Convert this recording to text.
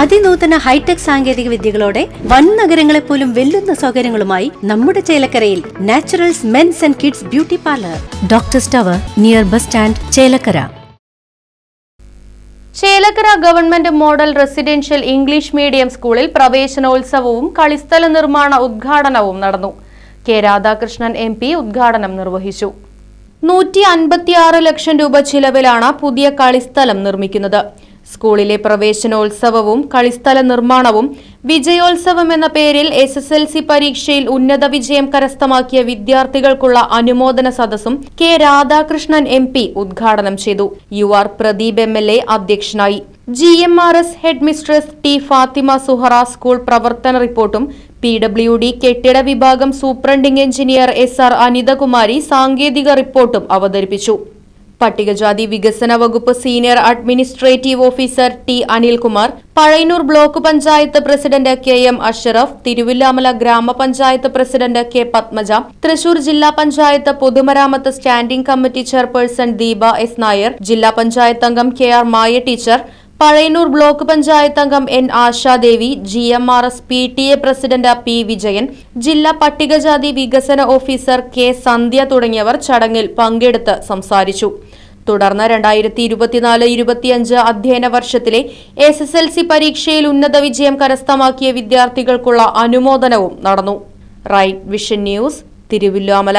അതിനൂതന hi tech സാങ്കേതിക വിദ്യകളോടെ വൻ നഗരങ്ങളെ പോലും വെല്ലുന്ന സൗകര്യങ്ങളുമായി നമ്മുടെ ചേലക്കരയിൽ naturals mens and kids beauty parlour. Doctor tower near bus stand Chelakkara. Chelakkara government model residential English medium സ്കൂളിൽ പ്രവേശനോത്സവവും കളിസ്ഥല നിർമ്മാണ ഉദ്ഘാടനവും നടന്നു. കെ രാധാകൃഷ്ണൻ എം പി ഉദ്ഘാടനം നിർവഹിച്ചു. നൂറ്റി അൻപത്തിയാറ് ലക്ഷം രൂപ ചിലവിലാണ് പുതിയ കളിസ്ഥലം നിർമ്മിക്കുന്നത്. സ്കൂളിലെ പ്രവേശനോത്സവവും കളിസ്ഥല നിർമ്മാണവും വിജയോത്സവം എന്ന പേരിൽ എസ് എസ് എൽ സി പരീക്ഷയിൽ ഉന്നത വിജയം കരസ്ഥമാക്കിയ വിദ്യാർത്ഥികൾക്കുള്ള അനുമോദന സദസ്സും കെ രാധാകൃഷ്ണൻ എം പി ഉദ്ഘാടനം ചെയ്തു. U R Pradeep M L A അധ്യക്ഷനായി. G M R S head mistress T Fathima Suhara school പ്രവർത്തന റിപ്പോർട്ടും പി ഡബ്ല്യു ഡി കെട്ടിട വിഭാഗം superintending engineer S R Anithakumari സാങ്കേതിക റിപ്പോർട്ടും അവതരിപ്പിച്ചു. പട്ടികജാതി വികസന വകുപ്പ് senior administrative officer T Anilkumar Pazhayannur block panchayat president K M Ashraf Thiruvillwamala ഗ്രാമപഞ്ചായത്ത് പ്രസിഡന്റ് കെ പത്മജ തൃശൂർ ജില്ലാ പഞ്ചായത്ത് പൊതുമരാമത്ത് standing committee chairperson Deepa S Nair ജില്ലാ പഞ്ചായത്ത് അംഗം K R Maya teacher Pazhayannur block panchayat അംഗം N Ashadevi G M R S P T A president P Vijayan ജില്ലാ പട്ടികജാതി വികസന officer K സന്ധ്യ തുടങ്ങിയവർ ചടങ്ങിൽ പങ്കെടുത്ത് സംസാരിച്ചു. തുടർന്ന് രണ്ടായിരത്തി ഇരുപത്തിനാല് ഇരുപത്തിയഞ്ച് അധ്യയന വർഷത്തിലെ എസ് എസ് എൽ സി പരീക്ഷയിൽ ഉന്നത വിജയം കരസ്ഥമാക്കിയ വിദ്യാർത്ഥികൾക്കുള്ള അനുമോദനവും നടന്നു. Right vision news Thiruvilwamala.